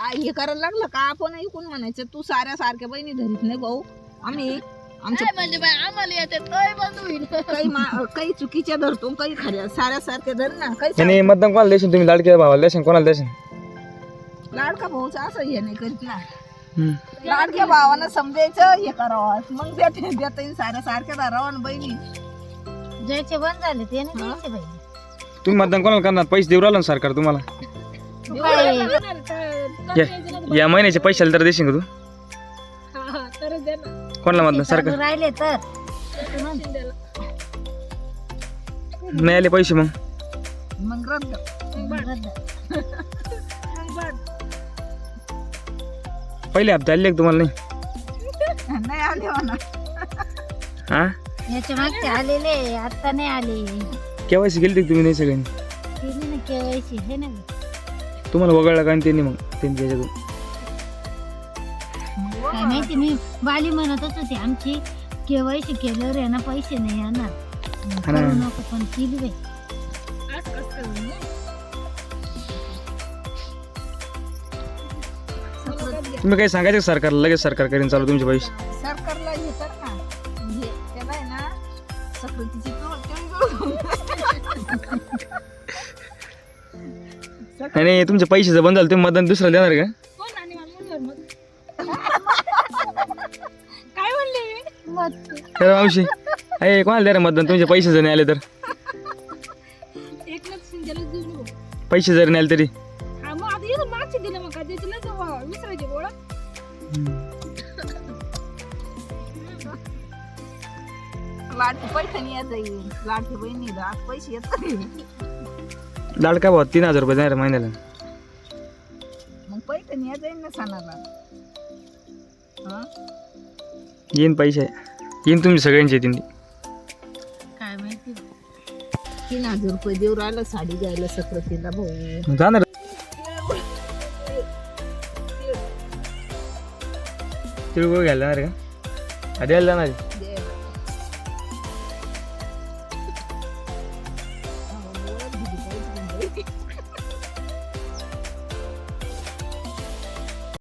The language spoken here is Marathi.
हे करायला लागलं का? आपण ऐकून म्हणायचं तू साऱ्या सारख्या बहिणी धरीत नाही भाऊ. आम्ही आमच्या काय म्हणजे बाई आम्हाला येते तोय बंद होईल काही मा- काही चुकीच्या धरतो काही खऱ्या साऱ्या सारख्या धर ना. काही त्याने मतदान कोणाला देशील तुम्ही? लाडक्या भावाला देशील कोणाला देशील? सार- लाडका भाऊचा असं हे नाही करीत ना. लाडक्या भावानं समजायचं हे करावं. मग देते देता येईल साऱ्या सारख्या धरावं ना बहिणी. ज्याचे बंद झाले ते नाही द्यायचे बाई. तुम्ही मतदान कोणाला करणार? पैसे देऊ राहिलं ना सरकार तुम्हाला. काय या- या महिन्याचे पैसे आले तर देशील का तू? कोणाला चालू सरकार. राहिले तर नाही आले पैसे मग. मग रद्द. रद्द. पहिले हप्ते आले का तुम्हाला नाही? नाही आले म्हणा. हा याच्या मागचे आलेले आता नाही आले. केवायसी केली तुम्ही नाही सगळ्यांनी? केली ना केवायसी हे ना. तुम्हाला वगळलं का आणि त्यांनी मग त्यांच्या ह्याच्यातून काय माहिती मी बाली म्हणतच होती आमची केवायसी केल्यावर आहे ना पैसे नाही येणार. हा ना. करू नको पण केली बाई. तुम्ही काही सांगायचं का सरकारला? लगेच सरकार करीन चालू तुमचे पैसे. सरकारला हे कर ना. म्हणजे त्याला आहे ना सक्रीतीची आणि तुमचे पैसे जर बंद झाले तुम्ही मतदान दुसऱ्याला देणार का? काय म्हणले तर मावशी अरे कोणाला द्या रे मतदान? तुमचे पैसे जर नाही आले तर. एकनाथ शिंदेला देऊ पैसे जर नाही आले तरी. हा मग आता येऊन मागचे दिले मग का? त्याची नाही विसरायची गोळा लाडकी पैठणी येत लाडकी आज पैसे येत नाही. लाडका भाऊ तीन हजार रुपये देणार महिन्याला. मग जाईल ना सणाला. हा? येईन पैसे. येईन तुमचे सगळ्यांचे येतील. काय माहिती? तीन हजार रुपये देऊ राहिलं साडी घ्यायला सक्रातीला भाऊ. जाणार. तिळगुळ घ्यायला जाणार का? द्यायला जाणार Thank you.